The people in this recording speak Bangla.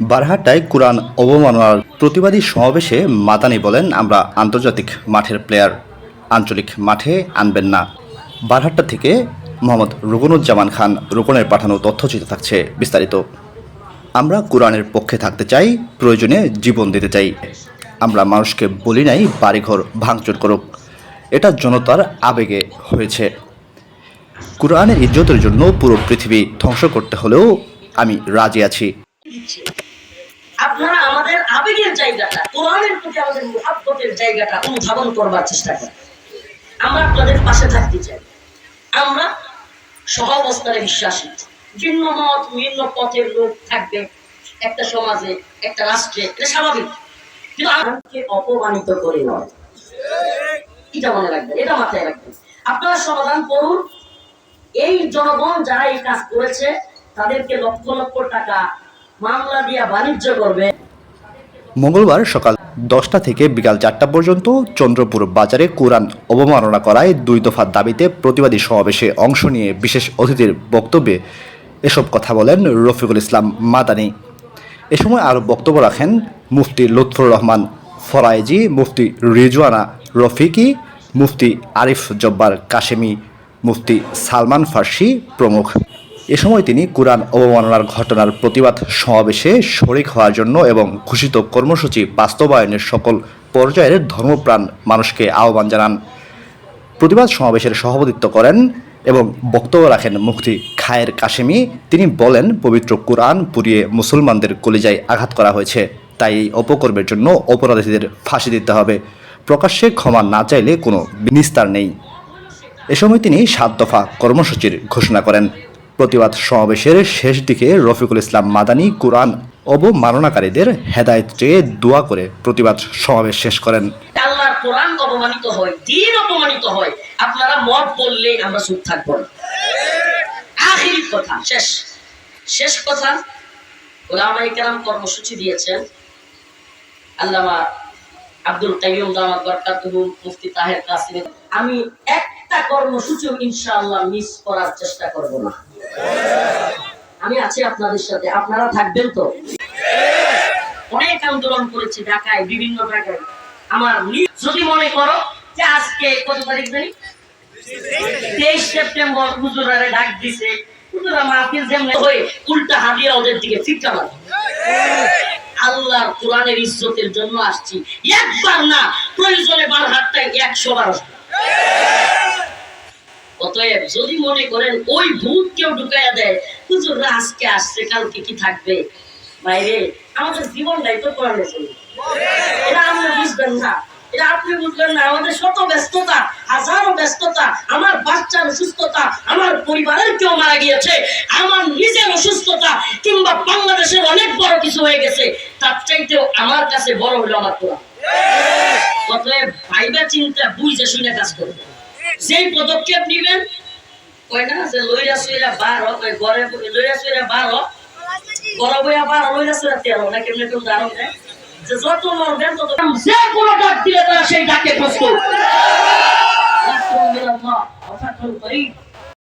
বারহাট্টায় কোরআন অবমাননার প্রতিবাদী সমাবেশে মাদানি বলেন, আমরা আন্তর্জাতিক মাঠের প্লেয়ার। আঞ্চলিক মাঠে আনবেন না। বারহাট্টা থেকে মোহাম্মদ রুকনুজ্জামান খান রুকনের পাঠানো তথ্যচিত্র থাকছে বিস্তারিত। আমরা কোরআনের পক্ষে থাকতে চাই, প্রয়োজনে জীবন দিতে চাই। আমরা মানুষকে বলি নাই, বাড়িঘর ভাঙচুর করুক। এটা জনতার আবেগে হয়েছে। কোরআনের ইজ্জতের জন্য পুরো পৃথিবী ধ্বংস করতে হলেও আমি রাজি আছি। আপনারা আমাদের আবেগের জায়গাটা, কোরআনের প্রতি আমাদের মহাব্বতের জায়গাটা অনুধাবন করবার চেষ্টা করেন। আমরা আপনাদের পাশে থাকতে চাই। আমরা সহ অবস্থানে বিশ্বাসী। ভিন্ন মত, ভিন্ন পথের লোক থাকবে একটা সমাজে, একটা রাষ্ট্রে, এটা স্বাভাবিক। কিন্তু আমাকে অপমানিত করে নয়। এটা মনে রাখবেন, এটা মাথায় রাখবেন। আপনারা সমাধান করুন। এই জনগণ যারা এই কাজ করেছে, তাদেরকে লক্ষ লক্ষ টাকা মামলা দিয়া বাণিজ্য করবে। মঙ্গলবার সকাল দশটা থেকে বিকাল চারটা পর্যন্ত চন্দ্রপুর বাজারে কোরআন অবমাননা করায় দুই দফার দাবিতে প্রতিবাদী সমাবেশে অংশ নিয়ে বিশেষ অতিথির বক্তব্যে এসব কথা বলেন রফিকুল ইসলাম মাদানি। এ সময় আরও বক্তব্য রাখেন মুফতি লুৎফুর রহমান ফরাইজি, মুফতি রিজওয়ানা রফিকি, মুফতি আরিফ জব্বার কাশেমি, মুফতি সালমান ফার্সি প্রমুখ। এ সময় তিনি কোরআন অবমাননার ঘটনার প্রতিবাদ সমাবেশে শরিক হওয়ার জন্য এবং ঘোষিত কর্মসূচি বাস্তবায়নের সকল পর্যায়ের ধর্মপ্রাণ মানুষকে আহ্বান জানান। প্রতিবাদ সমাবেশের সভাপতিত্ব করেন এবং বক্তব্য রাখেন মুফতি খায়ের কাশেমি। তিনি বলেন, পবিত্র কোরআন পুড়িয়ে মুসলমানদের কলিজায় আঘাত করা হয়েছে। তাই এই অপকর্মের জন্য অপরাধীদের ফাঁসি দিতে হবে। প্রকাশ্যে ক্ষমা না চাইলে কোনো নিস্তার নেই। এ সময় তিনি সাত দফা কর্মসূচির ঘোষণা করেন। প্রতিবাদ সমাবেশের শেষ দিকে রফিকুল ইসলাম মাদানি কোরআন অবমাননাকারীদের হেদায়েত চেয়ে দোয়া করে প্রতিবাদ সমাবেশ শেষ করেন। আল্লাহর কোরআন অপমানিত হয়, দিন অপমানিত হয়। আপনারা মত বললে আমরা চুপ থাকব না। আখিরি কথা, শেষ। শেষ কথা ওলামাই কেরাম কর্মসূচি দিয়েছেন। আল্লামা আব্দুল কাইয়ুম দামাত বরকাতুহু মুফতি তাহের কাসিম আমি একটা কর্মসূচিও ইনশাআল্লাহ মিস করার চেষ্টা করব না। আমি আছি আপনাদের সাথে, আপনারা থাকবেন তো? অনেক আন্দোলন করেছি ঢাকায়, বিভিন্ন জায়গায়। আমার যদি মনে করো যে আজকে কত তারিখ জানি? তেইশ সেপ্টেম্বর হুজুরারে ডাক দিছে। হুজুরা মাহফিল যেমন হয়ে উল্টা হাদিয়া ওদের দিকে ফিরতে পারে আল্লাহর কোরআনের ইজ্জতের জন্য আসছি। একবার না, প্রয়োজনে বার হাতটায় একশো বার আসবে। অতএব যদি মনে করেন ওই ভূত কেউ ঢুকাইয়া দেয়, হুজুররা আজকে আসছে, কালকে কি থাকবে? বাইরে, আমাদের জীবনটাই তো কোরআনে চলবে এটা আপনি বুঝবেন না। এটা আপনি বুঝবেন না, আমাদের শত ব্যস্ততা, হাজারো ব্যস্ততা, আমার বাচ্চার অসুস্থতা, আমার পরিবারের কেউ মারা গিয়েছে, আমার নিজের অসুস্থতা, কিংবা বাংলাদেশের অনেক বড় কিছু হয়ে গেছে, তার চাইতেও আমার কাছে বড় হলো আমার কোরআন। অতএব ভাইবা চিন্তা, বুঝে শুনে কাজ করবে যেই পদক্ষেপ নিবেন কয় না যে লইরা সইরা বার ঘরে লইরা সইরা বার গরম হইয়া বার লইরা সইরা তেরো না কেমনে কেউ না যে যত মরবেন তত যে কোনো ডাক দিলে তারা সেই ডাকে প্রস্তুত